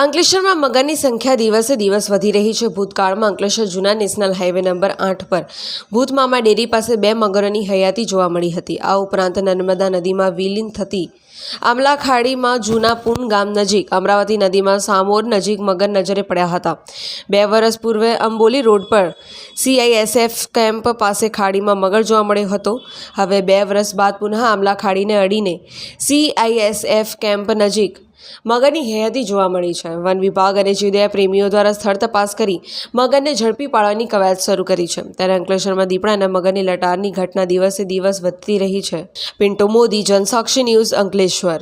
અંકલેશ્વરમાં મગરની સંખ્યા દિવસે દિવસ વધી રહી છે. ભૂતકાળમાં અંકલેશ્વર જૂના નેશનલ હાઈવે નંબર આઠ પર ભૂતમામા ડેરી પાસે બે મગરોની હયાતી જોવા મળી હતી. આ ઉપરાંત નર્મદા નદીમાં વિલીન થતી આમલા ખાડીમાં જૂના પૂન ગામ નજીક, અમરાવતી નદીમાં સામોર નજીક મગર નજરે પડ્યા હતા. બે વર્ષ પૂર્વે અંબોલી રોડ પર સીઆઈએસએફ કેમ્પ પાસે ખાડીમાં મગર જોવા મળ્યો હતો. હવે બે વર્ષ બાદ પુનઃ આમલા ખાડીને અડીને સીઆઈએસએફ કેમ્પ નજીક મગરની હયાતી જોવા મળી છે. વન વિભાગ અને જીવદયા પ્રેમીઓ દ્વારા સ્થળ તપાસ કરી મગરને ઝડપી પાડવાની કવાયત શરૂ કરી છે. ત્યારે અંકલેશ્વરમાં દીપડાના મગરની લટારની ઘટના દિવસે દિવસ વધતી રહી છે. પિન્ટો મોદી, જનસાક્ષી ન્યૂઝ અંકલેશ્વર.